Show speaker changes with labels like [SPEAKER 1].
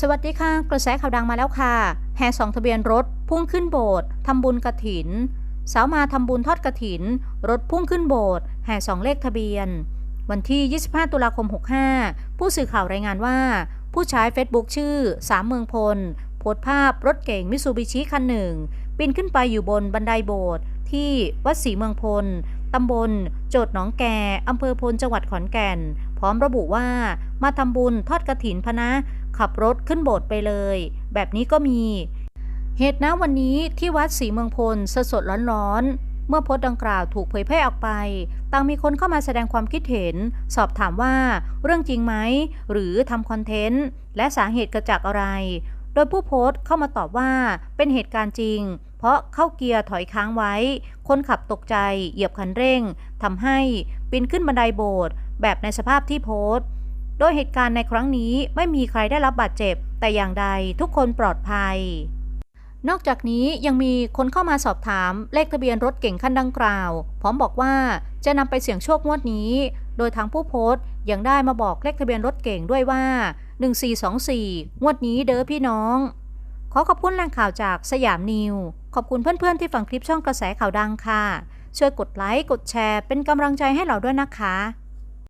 [SPEAKER 1] สวัสดีค่ะ กระแสข่าวดังมาแล้วค่ะ แห่สองทะเบียนรถ พุ่งขึ้นโบสถ์ทำบุญกระถิน สาวมาทำบุญทอดกระถิน รถพุ่งขึ้นโบสถ์แห่สองเลขทะเบียน วันที่ 25 ตุลาคม 65 ผู้สื่อข่าวรายงานว่า ผู้ใช้ Facebook ชื่อ สามเมืองพล โพสต์ภาพรถเก๋งมิซูบิชิคันหนึ่งปีนขึ้นไปอยู่บนบันไดโบสถ์ที่วัดศรีเมืองพลตำบล โจดหนองแกอำเภอพลจังหวัดขอนแก่น พร้อมระบุว่ามาทำบุญทอดกระถินพนะ ขับรถขึ้นโบสถ์ไปเลย แบบนี้ก็มี เหตุนะวันนี้ที่วัดศรีเมืองพลสดสดๆร้อนๆ เมื่อโพสต์ดังกล่าวถูกเผยแพร่ออกไป ต่างมีคนเข้ามาแสดงความคิดเห็น สอบถามว่าเรื่องจริงไหม หรือทำคอนเทนต์ และสาเหตุเกิดจากอะไร โดยผู้โพสต์เข้ามาตอบว่าเป็นเหตุการณ์จริงเพราะเข้าเกียร์ถอยค้างไว้ คนขับตกใจ เหยียบคันเร่ง ทำให้ปีนขึ้นบันไดโบสถ์ แบบในสภาพที่โพสต์โดยเหตุการณ์ในครั้งนี้ไม่มีใครได้รับบาดเจ็บ แต่อย่างใดทุกคนปลอดภัย นอกจากนี้ยังมีคนเข้ามาสอบถามเลขทะเบียนรถเก่งคันดังกล่าว พร้อมบอกว่าจะนำไปเสี่ยงโชคงวดนี้ โดยทางผู้โพสต์ยังได้มาบอกเลขทะเบียนรถเก่งด้วยว่า 1424 งวดนี้เด้อพี่น้อง ขอขอบคุณแหล่งข่าวจากสยามนิว ขอบคุณเพื่อนๆที่ฟังคลิปช่องกระแสข่าวดังค่ะ ช่วยกดไลค์กดแชร์เป็นกำลังใจให้เราด้วยนะคะ